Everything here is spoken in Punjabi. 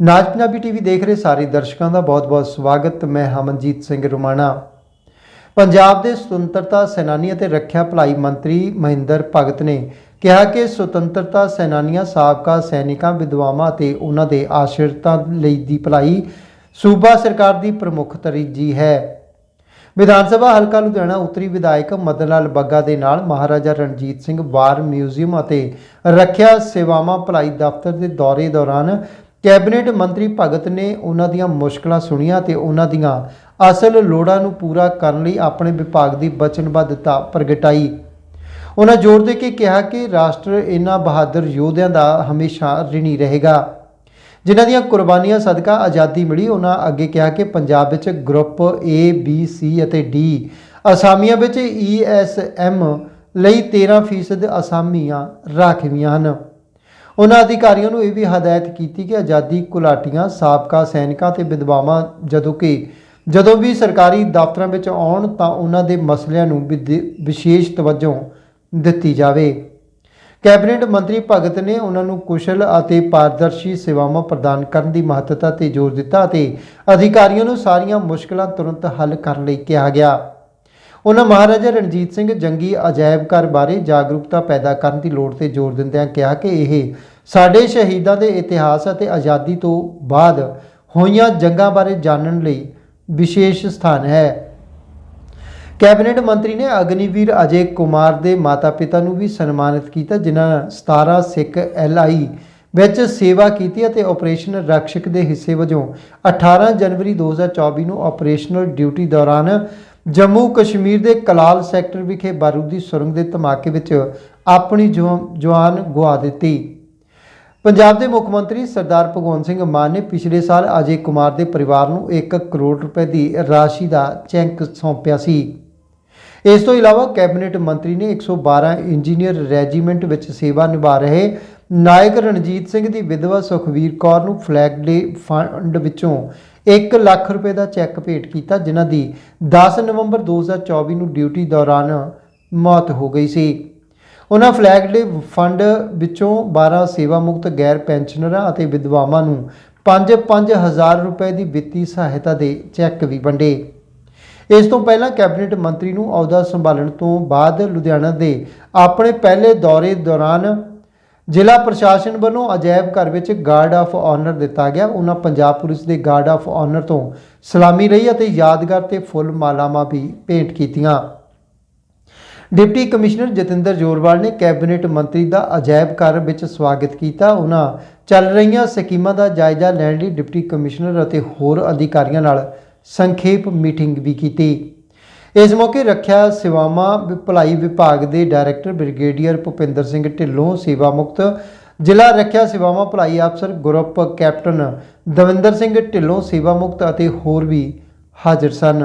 ਨਾਜ ਪੰਜਾਬੀ ਟੀਵੀ ਦੇਖ ਰਹੇ ਸਾਰੇ ਦਰਸ਼ਕਾਂ ਦਾ ਬਹੁਤ-ਬਹੁਤ ਸਵਾਗਤ। ਮੈਂ ਹਮਨਜੀਤ ਸਿੰਘ ਰੁਮਾਣਾ। ਪੰਜਾਬ ਦੇ ਸੁਤੰਤਰਤਾ ਸੈਨਾਨੀ ਅਤੇ ਰੱਖਿਆ ਭਲਾਈ ਮੰਤਰੀ ਮਹਿੰਦਰ ਭਗਤ ਨੇ ਕਿਹਾ ਕਿ ਸੁਤੰਤਰਤਾ ਸੈਨਾਨੀਆਂ, ਸਾਬਕਾ ਸੈਨਿਕਾਂ, ਵਿਧਵਾਵਾਂ ਅਤੇ ਉਹਨਾਂ ਦੇ ਆਸ਼ਰਿਤਾਂ ਲਈ ਦੀ ਭਲਾਈ ਸੂਬਾ ਸਰਕਾਰ ਦੀ ਪ੍ਰਮੁੱਖ ਤਰਜੀਹ ਹੈ। ਵਿਧਾਨ ਸਭਾ ਹਲਕਾ ਲੁਧਿਆਣਾ ਉੱਤਰੀ ਵਿਧਾਇਕ ਮਦਨ ਲਾਲ ਬੱਗਾ ਦੇ ਨਾਲ ਮਹਾਰਾਜਾ ਰਣਜੀਤ ਸਿੰਘ ਵਾਰ ਮਿਊਜ਼ੀਅਮ ਅਤੇ ਰੱਖਿਆ ਸੇਵਾਵਾਂ ਭਲਾਈ ਦਫ਼ਤਰ ਦੇ ਦੌਰੇ ਦੌਰਾਨ ਕੈਬਨਿਟ ਮੰਤਰੀ ਭਗਤ ਨੇ ਉਹਨਾਂ ਦੀਆਂ ਮੁਸ਼ਕਲਾਂ ਸੁਣੀਆਂ ਤੇ ਉਹਨਾਂ ਦੀਆਂ ਅਸਲ ਲੋੜਾਂ ਨੂੰ ਪੂਰਾ ਕਰਨ ਲਈ ਆਪਣੇ ਵਿਭਾਗ ਦੀ ਵਚਨਬੱਧਤਾ ਪ੍ਰਗਟਾਈ। ਉਹਨਾਂ ਜ਼ੋਰ ਦੇ ਕੇ ਕਿਹਾ ਕਿ ਰਾਸ਼ਟਰ ਇਹਨਾਂ ਬਹਾਦਰ ਯੋਧਿਆਂ ਦਾ ਹਮੇਸ਼ਾ ਰਿਣੀ ਰਹੇਗਾ। ਜਿਨ੍ਹਾਂ ਦੀਆਂ ਕੁਰਬਾਨੀਆਂ ਸਦਕਾ ਆਜ਼ਾਦੀ ਮਿਲੀ, ਉਹਨਾਂ ਅੱਗੇ ਕਿਹਾ ਕਿ ਪੰਜਾਬ ਵਿੱਚ ਗਰੁੱਪ A, B, C ਅਤੇ D ਅਸਾਮੀਆਂ ਵਿੱਚ ESM ਲਈ 13% ਅਸਾਮੀਆਂ ਰਾਖਵੀਆਂ ਹਨ। ਉਹਨਾਂ ਅਧਿਕਾਰੀਆਂ ਨੂੰ ਇਹ ਵੀ ਹਦਾਇਤ ਕੀਤੀ ਕਿ ਆਜ਼ਾਦੀ ਘੁਲਾਟੀਆਂ, ਸਾਬਕਾ ਸੈਨਿਕਾਂ ਤੇ ਵਿਧਵਾਵਾਂ ਜਦੋਂ ਕਿ ਜਦੋਂ ਵੀ ਸਰਕਾਰੀ ਦਫ਼ਤਰਾਂ ਵਿੱਚ ਆਉਣ ਤਾਂ ਉਹਨਾਂ ਦੇ ਮਸਲਿਆਂ ਨੂੰ ਵਿਦੇ- ਵਿਸ਼ੇਸ਼ ਤਵੱਜੋ ਦਿੱਤੀ ਜਾਵੇ। ਕੈਬਨਿਟ ਮੰਤਰੀ ਭਗਤ ਨੇ ਉਹਨਾਂ ਨੂੰ ਕੁਸ਼ਲ ਅਤੇ ਪਾਰਦਰਸ਼ੀ ਸੇਵਾਵਾਂ ਪ੍ਰਦਾਨ ਕਰਨ ਦੀ ਮਹੱਤਤਾ ਤੇ ਜ਼ੋਰ ਦਿੱਤਾ ਅਤੇ ਅਧਿਕਾਰੀਆਂ ਨੂੰ ਸਾਰੀਆਂ ਮੁਸ਼ਕਲਾਂ ਤੁਰੰਤ ਹੱਲ ਕਰਨ ਲਈ ਕਿਹਾ ਗਿਆ। ਉਹਨਾਂ ਮਹਾਰਾਜਾ ਰਣਜੀਤ ਸਿੰਘ ਜੰਗੀ ਅਜਾਇਬ ਘਰ ਬਾਰੇ ਜਾਗਰੂਕਤਾ ਪੈਦਾ ਕਰਨ ਦੀ ਲੋੜ ਤੇ ਜ਼ੋਰ ਦਿੰਦਿਆਂ ਕਿਹਾ ਕਿ ਇਹ ਸਾਡੇ ਸ਼ਹੀਦਾਂ ਦੇ ਇਤਿਹਾਸ ਅਤੇ ਆਜ਼ਾਦੀ ਤੋਂ ਬਾਅਦ ਹੋਈਆਂ ਜੰਗਾਂ ਬਾਰੇ ਜਾਣਨ ਲਈ ਵਿਸ਼ੇਸ਼ ਸਥਾਨ ਹੈ। ਕੈਬਨਿਟ ਮੰਤਰੀ ਨੇ ਅਗਨੀਵੀਰ ਅਜੇ ਕੁਮਾਰ ਦੇ ਮਾਤਾ-ਪਿਤਾ ਨੂੰ ਵੀ ਸਨਮਾਨਿਤ ਕੀਤਾ, ਜਿਨ੍ਹਾਂ 17 ਸਿੱਖ ਐਲਆਈ ਵਿੱਚ ਸੇਵਾ ਕੀਤੀ ਅਤੇ ਆਪਰੇਸ਼ਨ ਰਕਸ਼ਕ ਦੇ ਹਿੱਸੇ ਵਜੋਂ 18 ਜਨਵਰੀ 2024 ਨੂੰ ਆਪਰੇਸ਼ਨਲ ਡਿਊਟੀ ਦੌਰਾਨ ਜੰਮੂ ਕਸ਼ਮੀਰ ਦੇ ਕਲਾਲ ਸੈਕਟਰ ਵਿਖੇ ਬਾਰੂਦੀ ਸੁਰੰਗ ਦੇ ਧਮਾਕੇ ਵਿੱਚ ਆਪਣੀ ਜਵਾ- ਜਾਨ ਗਵਾ ਦਿੱਤੀ। ਪੰਜਾਬ ਦੇ ਮੁੱਖ ਮੰਤਰੀ ਸਰਦਾਰ ਭਗਵੰਤ ਸਿੰਘ ਮਾਨ ਨੇ ਪਿਛਲੇ ਸਾਲ ਅਜੇ ਕੁਮਾਰ ਦੇ ਪਰਿਵਾਰ ਨੂੰ 1 ਕਰੋੜ ਰੁਪਏ ਦੀ ਰਾਸ਼ੀ ਦਾ ਚੈਂਕ ਸੌਂਪਿਆ ਸੀ। ਇਸ ਤੋਂ ਇਲਾਵਾ ਕੈਬਨਿਟ ਮੰਤਰੀ ਨੇ 112 ਇੰਜੀਨੀਅਰ ਰੈਜੀਮੈਂਟ ਵਿੱਚ ਸੇਵਾ ਨਿਭਾ ਰਹੇ ਨਾਇਕ ਰਣਜੀਤ ਸਿੰਘ ਦੀ ਵਿਧਵਾ ਸੁਖਵੀਰ ਕੌਰ ਨੂੰ ਫਲੈਗ ਡੇ ਫੰਡ ਵਿੱਚੋਂ 1 ਲੱਖ ਰੁਪਏ ਦਾ ਚੈੱਕ ਭੇਟ ਕੀਤਾ, ਜਿਨ੍ਹਾਂ ਦੀ 10 ਨਵੰਬਰ 2024 ਨੂੰ ਡਿਊਟੀ ਦੌਰਾਨ ਮੌਤ ਹੋ ਗਈ ਸੀ। ਉਹਨਾਂ ਫਲੈਗ ਡੇ ਫੰਡ ਵਿੱਚੋਂ 12 ਸੇਵਾ ਮੁਕਤ ਗੈਰ ਪੈਨਸ਼ਨਰਾਂ ਅਤੇ ਵਿਧਵਾਵਾਂ ਨੂੰ 5-5000 ਰੁਪਏ ਦੀ ਵਿੱਤੀ ਸਹਾਇਤਾ ਦੇ ਚੈੱਕ ਵੀ ਵੰਡੇ। ਇਸ ਤੋਂ ਪਹਿਲਾਂ ਕੈਬਨਿਟ ਮੰਤਰੀ ਨੂੰ ਅਹੁਦਾ ਸੰਭਾਲਣ ਤੋਂ ਬਾਅਦ ਲੁਧਿਆਣਾ ਦੇ ਆਪਣੇ ਪਹਿਲੇ ਦੌਰੇ ਦੌਰਾਨ ਜ਼ਿਲ੍ਹਾ ਪ੍ਰਸ਼ਾਸਨ ਵੱਲੋਂ ਅਜਾਇਬ ਘਰ ਵਿੱਚ ਗਾਰਡ ਆਫ ਆਨਰ ਦਿੱਤਾ ਗਿਆ। ਉਹਨਾਂ ਪੰਜਾਬ ਪੁਲਿਸ ਦੇ ਗਾਰਡ ਆਫ ਆਨਰ ਤੋਂ ਸਲਾਮੀ ਲਈ ਅਤੇ ਯਾਦਗਾਰ ਤੇ ਫੁੱਲ ਮਾਲਾਵਾਂ ਵੀ ਭੇਂਟ ਕੀਤੀਆਂ। ਡਿਪਟੀ ਕਮਿਸ਼ਨਰ ਜਤਿੰਦਰ ਜੋਰਵਾਲ ਨੇ ਕੈਬਨਿਟ ਮੰਤਰੀ ਦਾ ਅਜਾਇਬ ਘਰ ਵਿੱਚ ਸਵਾਗਤ ਕੀਤਾ। ਉਹਨਾਂ ਚੱਲ ਰਹੀਆਂ ਸਕੀਮਾਂ ਦਾ ਜਾਇਜ਼ਾ ਲੈਣ ਲਈ ਡਿਪਟੀ ਕਮਿਸ਼ਨਰ ਅਤੇ ਹੋਰ ਅਧਿਕਾਰੀਆਂ ਨਾਲ ਸੰਖੇਪ ਮੀਟਿੰਗ ਵੀ ਕੀਤੀ। ਇਸ ਮੌਕੇ ਰੱਖਿਆ ਸੇਵਾਵਾਂ ਭਲਾਈ ਵਿਭਾਗ ਦੇ ਡਾਇਰੈਕਟਰ ਬ੍ਰਿਗੇਡੀਅਰ ਭੁਪਿੰਦਰ ਸਿੰਘ ਢਿੱਲੋਂ ਸੇਵਾ ਮੁਕਤ ਜ਼ਿਲ੍ਹਾ ਰੱਖਿਆ ਸੇਵਾਵਾਂ ਭਲਾਈ ਅਫਸਰ ਗਰੁੱਪ ਕੈਪਟਨ ਦਵਿੰਦਰ ਸਿੰਘ ਢਿੱਲੋਂ ਸੇਵਾ ਮੁਕਤ ਅਤੇ ਹੋਰ ਵੀ ਹਾਜ਼ਰ ਸਨ।